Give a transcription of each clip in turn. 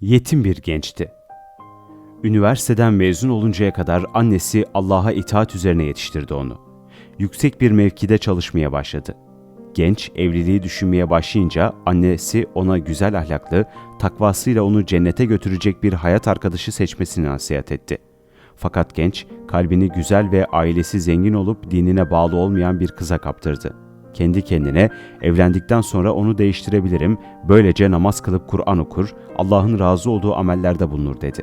Yetim bir gençti. Üniversiteden mezun oluncaya kadar annesi Allah'a itaat üzerine yetiştirdi onu. Yüksek bir mevkide çalışmaya başladı. Genç evliliği düşünmeye başlayınca annesi ona güzel ahlaklı, takvasıyla onu cennete götürecek bir hayat arkadaşı seçmesini nasihat etti. Fakat genç kalbini güzel ve ailesi zengin olup dinine bağlı olmayan bir kıza kaptırdı. Kendi kendine evlendikten sonra onu değiştirebilirim, böylece namaz kılıp Kur'an okur, Allah'ın razı olduğu amellerde bulunur dedi.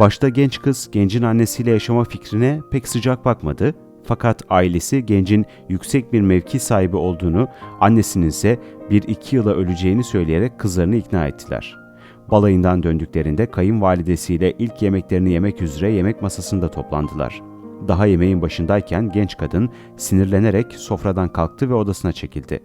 Başta genç kız gencin annesiyle yaşama fikrine pek sıcak bakmadı fakat ailesi gencin yüksek bir mevki sahibi olduğunu, annesinin ise bir iki yıla öleceğini söyleyerek kızlarını ikna ettiler. Balayından döndüklerinde kayınvalidesiyle ilk yemeklerini yemek üzere yemek masasında toplandılar. Daha yemeğin başındayken genç kadın sinirlenerek sofradan kalktı ve odasına çekildi.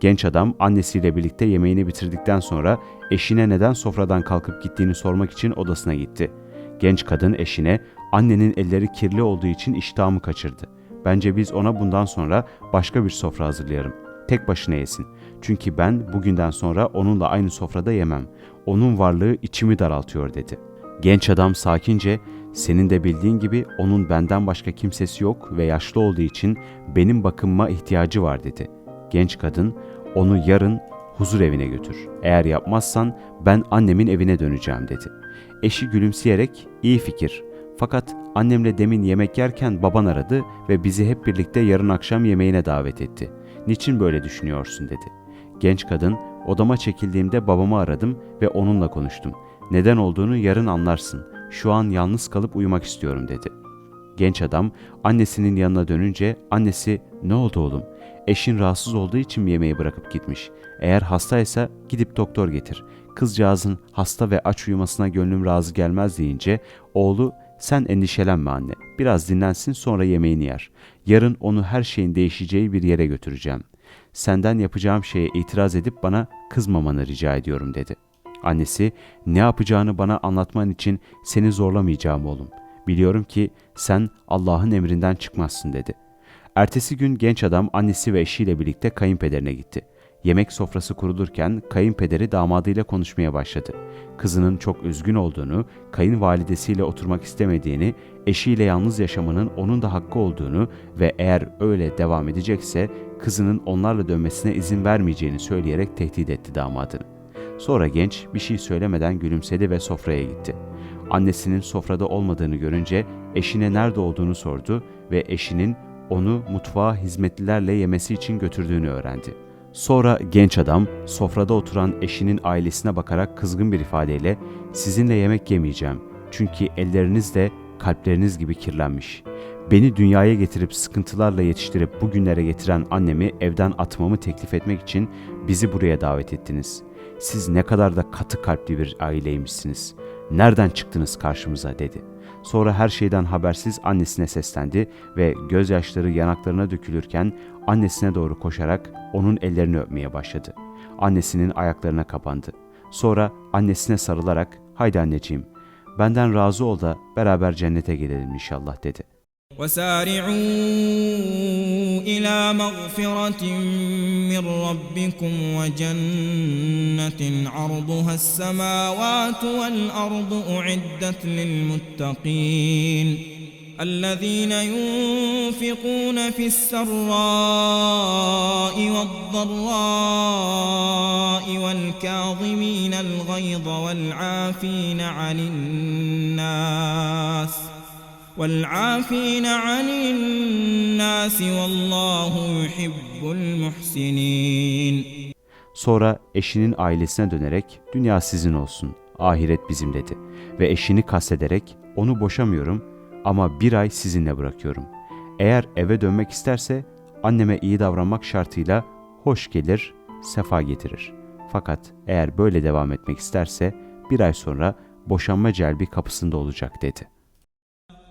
Genç adam annesiyle birlikte yemeğini bitirdikten sonra eşine neden sofradan kalkıp gittiğini sormak için odasına gitti. Genç kadın eşine annenin elleri kirli olduğu için iştahımı kaçırdı. Bence biz ona bundan sonra başka bir sofra hazırlayalım. Tek başına yesin. Çünkü ben bugünden sonra onunla aynı sofrada yemem. Onun varlığı içimi daraltıyor dedi. Genç adam sakince senin de bildiğin gibi onun benden başka kimsesi yok ve yaşlı olduğu için benim bakımıma ihtiyacı var dedi. Genç kadın onu yarın huzur evine götür. Eğer yapmazsan ben annemin evine döneceğim dedi. Eşi gülümseyerek iyi fikir. Fakat annemle demin yemek yerken baban aradı ve bizi hep birlikte yarın akşam yemeğine davet etti. Niçin böyle düşünüyorsun dedi. Genç kadın odama çekildiğimde babamı aradım ve onunla konuştum. Neden olduğunu yarın anlarsın. Şu an yalnız kalıp uyumak istiyorum dedi. Genç adam annesinin yanına dönünce annesi ne oldu oğlum? Eşin rahatsız olduğu için mi yemeği bırakıp gitmiş? Eğer hastaysa gidip doktor getir. Kızcağızın hasta ve aç uyumasına gönlüm razı gelmez deyince oğlu sen endişelenme anne. Biraz dinlensin sonra yemeğini yer. Yarın onu her şeyin değişeceği bir yere götüreceğim. Senden yapacağım şeye itiraz edip bana kızmamanı rica ediyorum dedi. Annesi ne yapacağını bana anlatman için seni zorlamayacağım oğlum. Biliyorum ki sen Allah'ın emrinden çıkmazsın dedi. Ertesi gün genç adam annesi ve eşiyle birlikte kayınpederine gitti. Yemek sofrası kurulurken kayınpederi damadıyla konuşmaya başladı. Kızının çok üzgün olduğunu, kayınvalidesiyle oturmak istemediğini, eşiyle yalnız yaşamanın onun da hakkı olduğunu ve eğer öyle devam edecekse kızının onlarla dönmesine izin vermeyeceğini söyleyerek tehdit etti damadını. Sonra genç bir şey söylemeden gülümsedi ve sofraya gitti. Annesinin sofrada olmadığını görünce eşine nerede olduğunu sordu ve eşinin onu mutfağa hizmetlilerle yemesi için götürdüğünü öğrendi. Sonra genç adam sofrada oturan eşinin ailesine bakarak kızgın bir ifadeyle sizinle yemek yemeyeceğim çünkü elleriniz de kalpleriniz gibi kirlenmiş. Beni dünyaya getirip sıkıntılarla yetiştirip bugünlere getiren annemi evden atmamı teklif etmek için bizi buraya davet ettiniz. Siz ne kadar da katı kalpli bir aileymişsiniz. Nereden çıktınız karşımıza dedi. Sonra her şeyden habersiz annesine seslendi ve gözyaşları yanaklarına dökülürken annesine doğru koşarak onun ellerini öpmeye başladı. Annesinin ayaklarına kapandı. Sonra annesine sarılarak haydi anneciğim benden razı ol da beraber cennete gidelim inşallah dedi. وسارعوا إلى مغفرة من ربكم وجنة عرضها السماوات والأرض أعدت للمتقين الذين ينفقون في السراء والضراء والكاظمين الغيظ والعافين عن الناس والعافين عن الناس والله يحب المحسنين Sonra eşinin ailesine dönerek dünya sizin olsun, ahiret bizim dedi. Ve eşini kastederek onu boşamıyorum ama bir ay sizinle bırakıyorum. Eğer eve dönmek isterse anneme iyi davranmak şartıyla hoş gelir, sefa getirir. Fakat eğer böyle devam etmek isterse bir ay sonra boşanma celbi kapısında olacak dedi.